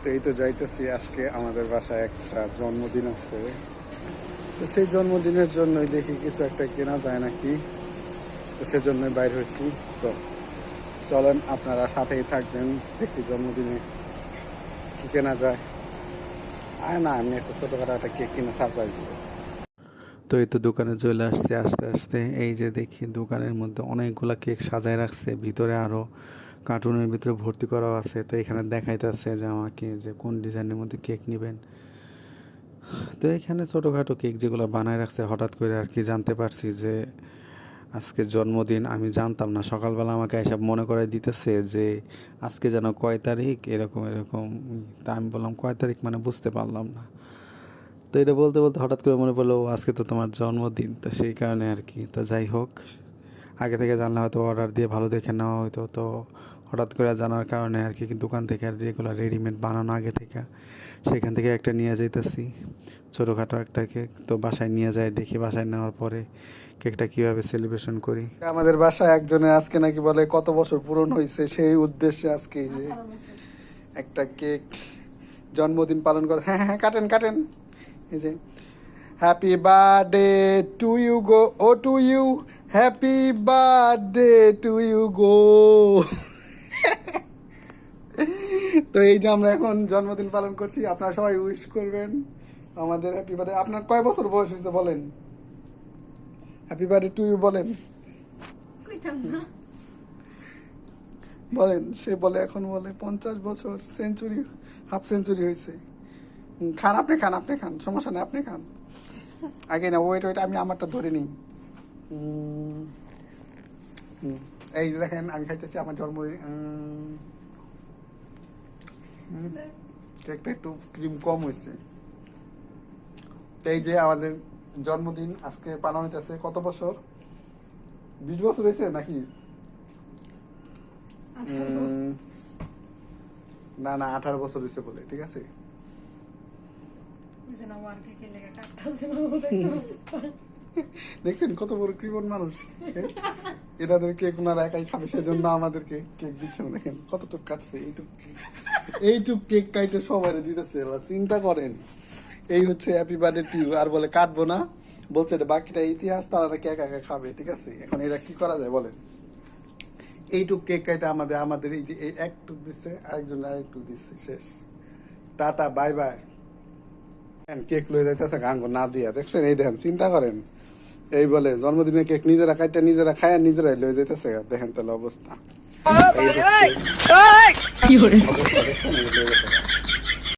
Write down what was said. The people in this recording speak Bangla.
তো এই তো যাইতেছি আজকে আমাদের বাসায় একটা জন্মদিন আছে। তো সেই জন্মদিনের জন্যই দেখি কিছু একটা কেনা যায় নাকি। তো সেজন্যই বাইর হয়েছি। তো চলেন আপনারা সাথেই থাকবেন, দেখি জন্মদিনে কি কেনা যায়। আর না, আমি একটা ছোটোখাটো একটা কেক কিনে সারপ্রাইজ দেবো। তো এই তো দোকানে চলে আসছে, আস্তে আস্তে। এই যে দেখি দোকানের মধ্যে অনেকগুলা কেক সাজায় রাখছে, ভিতরে আরও কার্টুনের ভিতরে ভর্তি করাও আছে। তো এখানে দেখাইতেছে যে আমাকে যে কোন ডিজাইনের মধ্যে কেক নেবেন। তো এখানে ছোটোখাটো কেক যেগুলো বানায় রাখছে, হঠাৎ করে আর কি জানতে পারছি যে আজকে জন্মদিন, আমি জানতাম না। সকালবেলা আমাকে এসব মনে করে দিতেছে যে আজকে যেন কয় তারিখ? এরকম এরকম। তা আমি বললাম, কয় তারিখ? মানে বুঝতে পারলাম না। তো এটা বলতে বলতে হঠাৎ করে মনে পড়ল আজকে তো তোমার জন্মদিন। তো সেই কারণে আর কি। তো যাই হোক আগে থেকে জানলে হয়তো অর্ডার দিয়ে ভালো দেখে নেওয়া হতো তো হঠাৎ করে জানার কারণে আর কি দোকান থেকে আর যেগুলো রেডিমেড বানানো আগে থেকে সেখান থেকে একটা নিয়ে যাইতেছি। ছোটোখাটো একটা কেক তো বাসায় নিয়ে যায় দেখি বাসায় নেওয়ার পরে কেকটা কীভাবে সেলিব্রেশন করি। আমাদের বাসায় একজনে আজকে নাকি বলে কত বছর পূরণ হয়েছে সেই উদ্দেশ্যে আজকে যে একটা কেক জন্মদিন পালন করে। হ্যাঁ হ্যাঁ কাটেন কাটেন। এই যে হ্যাপি বার্থডে টু ইউ গো ও to you happy birthday to you গো তো এই যে আমরা এখন জন্মদিন পালন করছি আপনারা সবাই উইশ করবেন আমাদের হ্যাপি বার্থডে আপনার কয় বছর বয়স হয়েছে বলেন? হ্যাপি বার্থডে টু ইউ বলেন। বলেন সে বলে এখন বলে পঞ্চাশ বছর সেঞ্চুরি হাফ সেঞ্চুরি হয়েছে। খান আপনি খান আপনি খান সমস্যা নেই আপনি খান। আগে না ওয়েট ওয়েট আমি আমারটা ধরে নিই। এই দেখেন আমি খাইতেছি আমার জন্মদিন কেকটা একটু ক্রিম কম হয়েছে। এই যে আমাদের জন্মদিন আজকে পালন হইতেছে কত বছর? বিশ বছর হয়েছে নাকি? না না আঠারো বছর হয়েছে বলে ঠিক আছে? না ওয়ান থেকে লেগে কাটতাছে না ওদের অবস্থা দেখছেন কত বড় কৃপণ মানুষ হ্যাঁ? এনাদের কেক ওনারা একাই খাবে, সেজন্য আমাদেরকে কেক দিচ্ছে না দেখেন কতটুক কাটছে, এইটুক এইটুক কেক কাইটে সবাই দিতেছে চিন্তা করেন। এই হচ্ছে হ্যাপি বার্থডে টু আর বলে কাটবো না। বলছে এটা বাকিটা ইতিহাস, তারা নাকি একা একা খাবে, ঠিক আছে? এখন এরা কি করা যায়, বলেন। এইটুক কেক কাইটা আমাদের আমাদের এই যে, এই একটুক দিচ্ছে, আরেকজন আরেকটুক দিচ্ছে, শেষ। Tata, bye bye. কেক লয়ে যাইতেছে গাঙ্গ না দিয়া। দেখছেন এই দেখেন চিন্তা করেন। এই বলে জন্মদিনে কেক নিজেরা কাইটা নিজেরা খায় আর নিজেরাই লয়ে যাইতেছে। দেখেন তাহলে অবস্থা। অবস্থা দেখছেন।